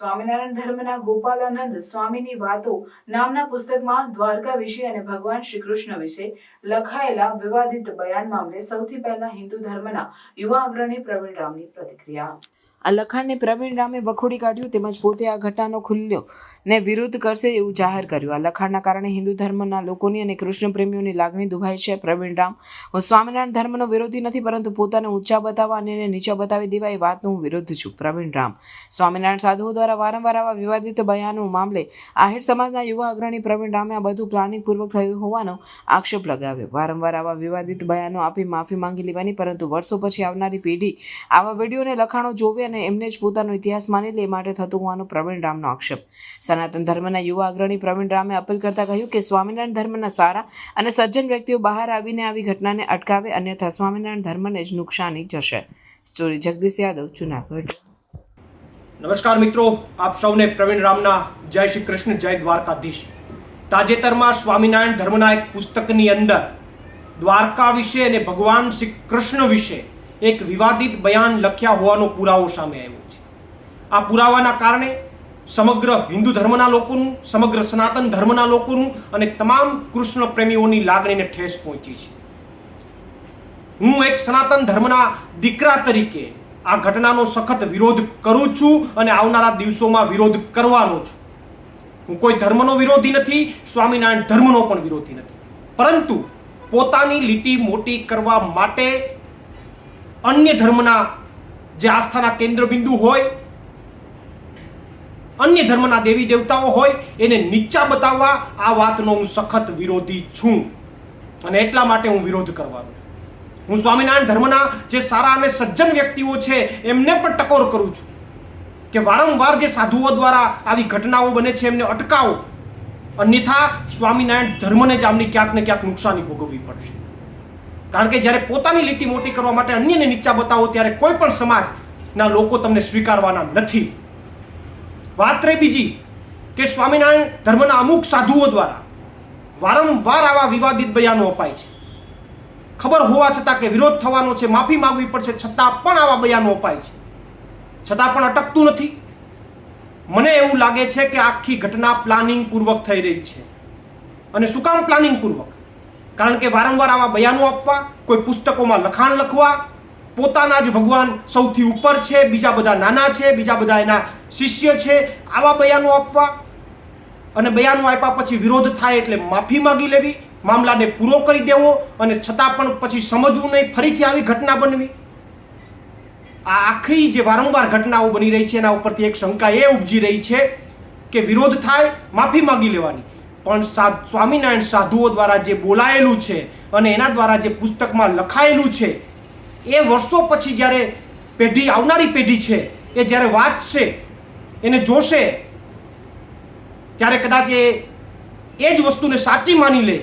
સ્વામિનારાયણ ધર્મના ગોપાલાનંદ સ્વામીની વાતો નામના પુસ્તકમાં દ્વારકા વિશે અને ભગવાન શ્રી કૃષ્ણ વિશે લખાયેલા વિવાદિત બયાન મામલે સૌથી પહેલા હિન્દુ ધર્મના યુવા અગ્રણી પ્રવીણ રામની પ્રતિક્રિયા. આ લખાણને પ્રવીણ રામે વખોડી કાઢ્યું તેમજ પોતે આ ઘટનાનો ખુલ્લો ને વિરોધ કરશે એવું જાહેર કર્યું. આ લખાણના કારણે હિન્દુ ધર્મના લોકોની અને કૃષ્ણ પ્રેમીઓની લાગણી દુભાઈ છે. પ્રવીણ રામ, હું સ્વામિનારાયણ ધર્મનો વિરોધી નથી, પરંતુ પોતાને ઊંચા બતાવવા અને નીચા બતાવી દેવા એ વાતનો હું વિરુદ્ધ છું. પ્રવીણ રામ, સ્વામિનારાયણ સાધુઓ દ્વારા વારંવાર આવા વિવાદિત બયાનો મામલે આહિર સમાજના યુવા અગ્રણી પ્રવીણ રામે આ બધું પ્લાનિંગ પૂર્વક થયું હોવાનો આક્ષેપ લગાવ્યો. વારંવાર આવા વિવાદિત બયાનો આપી માફી માંગી લેવાની, પરંતુ વર્ષો પછી આવનારી પેઢી આવા વિડીયોને લખાણો જોવે અને એમને જ પોતાનો ઇતિહાસ માની લે માટે થતું હોવાનો પ્રવીણ રામનો આક્ષેપ. સનાતન ધર્મના યુવા અગ્રણી પ્રવીણ રામે અપીલ કરતા કહ્યું કે સ્વામિનારાયણ ધર્મના સારા અને સજ્જન વ્યક્તિઓ બહાર આવીને આવી ઘટનાને અટકાવે, અન્યથા સ્વામિનારાયણ ધર્મને જ નુકસાની જશે. સ્ટોરી જગદીશ યાદવ, જુનાગઢ. નમસ્કાર મિત્રો, આપ સૌને પ્રવીણ રામના જય શ્રી કૃષ્ણ, જય દ્વારકાધીશ. તાજેતરમાં સ્વામિનારાયણ ધર્મના એક પુસ્તકની અંદર દ્વારકા વિશે અને ભગવાન શ્રી કૃષ્ણ વિશે એક વિવાદિત બયાન લખ્યા હોવાનો પુરાવો સામે આવ્યો છે. આ પુરાવાના કારણે સમગ્ર હિન્દુ ધર્મના લોકોનું, સમગ્ર સનાતન ધર્મના લોકોનું અને તમામ કૃષ્ણ પ્રેમીઓની લાગણીને ઠેસ પહોંચી છે. હું એક સનાતન ધર્મના દીકરા તરીકે આ ઘટનાનો સખત વિરોધ કરું છું અને આવનારા દિવસોમાં વિરોધ કરવાનો છું. હું કોઈ ધર્મનો વિરોધી નથી, સ્વામિનારાયણ ધર્મનો પણ વિરોધી નથી. પરંતુ પોતાની લીટી મોટી કરવા માટે અન્ય ધર્મના જે આસ્થાના કેન્દ્રબિંદુ હોય, અન્ય ધર્મના દેવી દેવતાઓ હોય, એને નીચા બતાવવા આ વાતનો હું સખત વિરોધી છું. અને એટલા માટે હું વિરોધ કરવાનો છું. હું સ્વામિનારાયણ ધર્મના જે સારા અને સજ્જન વ્યક્તિઓ છે, એમને પણ ટકોર કરું છું કે વારંવાર જે સાધુઓ દ્વારા આવી ઘટનાઓ બને છે, એમને અટકાવો. અન્યથા સ્વામિનારાયણ ધર્મને જ આમની ક્યાંક ને ક્યાંક નુકસાની ભોગવવી પડશે. કારણ કે જ્યારે પોતાની લીટી મોટી કરવા માટે અન્યને નીચા બતાવો, ત્યારે કોઈ પણ સમાજના લોકો તમને સ્વીકારવાના નથી. વાત રહી બીજી, કે સ્વામિનારાયણ ધર્મના અમુક સાધુઓ દ્વારા વારંવાર આવા વિવાદિત બયાનો અપાય છે. ખબર હોવા છતાં કે વિરોધ થવાનો છે, માફી માગવી પડશે છતાં પણ આવા બયાનો અપાય છે. છતાં પણ અટકતું નથી. મને એવું લાગે છે કે આખી ઘટના પ્લાનિંગ પૂર્વક થઈ રહી છે. અને શું કામ પ્લાનિંગ પૂર્વક કારણ કે વારંવાર આવા બયાનો આપવા, કોઈ પુસ્તકોમાં લખાણ લખવા, પોતાના જ ભગવાન સૌથી ઉપર છે, બીજા બધા નાના છે, બીજા બધા એના શિષ્ય છે, આવા બયાનો આપવા. અને બયાનો આપ્યા પછી વિરોધ થાય એટલે માફી માંગી લેવી, મામલાને પૂરો કરી દેવો અને છતાં પણ પછી સમજવું નહીં, ફરીથી આવી ઘટના બનવી. આ આખી જે વારંવાર ઘટનાઓ બની રહી છે, એના ઉપરથી એક શંકા એ ઉપજી રહી છે કે વિરોધ થાય, માફી માંગી લેવાની. પણ સ્વામિનારાયણ સાધુઓ દ્વારા જે બોલાયેલું છે અને એના દ્વારા જે પુસ્તકમાં લખાયેલું છે, એ વર્ષો પછી જ્યારે પેઢી, આવનારી પેઢી છે, એ જ્યારે વાંચશે, એને જોશે, ત્યારે કદાચ એ એ જ વસ્તુને સાચી માની લે,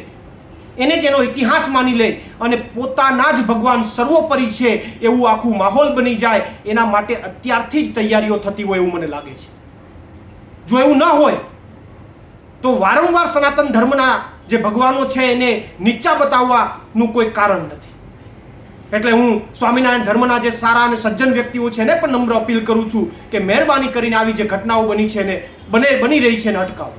એને જ એનો ઇતિહાસ માની લે અને પોતાના જ ભગવાન સર્વોપરી છે એવું આખું માહોલ બની જાય, એના માટે અત્યારથી જ તૈયારીઓ થતી હોય એવું મને લાગે છે. જો એવું ન હોય તો વારંવાર સનાતન ધર્મના જે ભગવાનો છે એને નીચા બતાવવાનું કોઈ કારણ નથી. એટલે હું સ્વામિનારાયણ ધર્મના જે સારા અને સજ્જન વ્યક્તિઓ છે એને પણ નમ્ર અપીલ કરું છું કે મહેરબાની કરીને આવી જે ઘટનાઓ બની છે ને બને બની રહી છે ને અટકાવો.